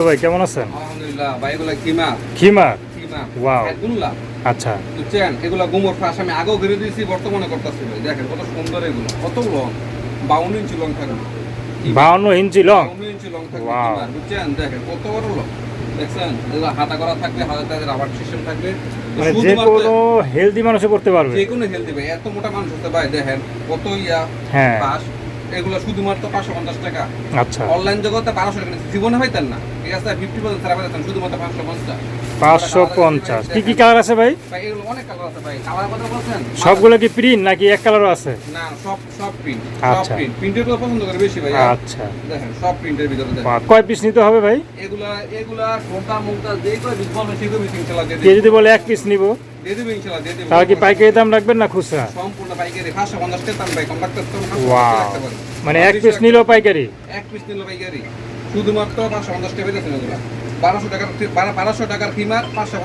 ভাই কেমন আছেন? আলহামদুলিল্লাহ ভাই এগুলা কিমা? খিমা কিমা Wow. গুল্লা আচ্ছা। বুঝছেন? এগুলা গুমর ফাঁস আমি আগেও ঘিরে দিয়েছি বর্তমানে করতেছি ভাই। দেখেন কত সুন্দর এগুলো। কত লং বাউন্ন ইঞ্চি লং থাকবে। বাউন্ন ইঞ্চি লং বাউন্ন ইঞ্চি লং থাকবে বুঝছেন? দেখেন কত বড় লং দেখছেন? এগুলো হাতা করা থাকবে হাতাতে রাবার সিস্টেম থাকবে। মানে যে কোনো হেলদি মানুষে পড়তে পারবে। যে কোনো হেলদি ভাই এত মোটা মানুষ হতে ভাই দেখেন কত ইয়া হ্যাঁ। এগুলো শুধুমাত্র পাঁচশো পঞ্চাশ টাকা। আচ্ছা। অনলাইন জগতে বারোশো টাকা। জীবনে হইতেন না। পাঁচশো পঞ্চাশ। কি কি কালার আছে ভাই? সবগুলো কি প্রিন্ট নাকি এক কালারও আছে? আচ্ছা। ভাই আচ্ছা। কয় পিস নিতে হবে ভাই? কে যদি বলে এক পিস নিব। তাহলে কি পাইকারি দাম রাখবেন না খুচরা? সম্পূর্ণ পাইকারি পাঁচশো পঞ্চাশ টাকা দাম ভাই ওয়াও। মানে এক পিস নিলেও পাইকারি? এক পিস নিল পাইকারি। শুধুমাত্র পাঁচশো পঞ্চাশ টাকা পেয়েছেন এগুলা। বারোশো টাকার বারোশো টাকার ফিমার পাঁচশো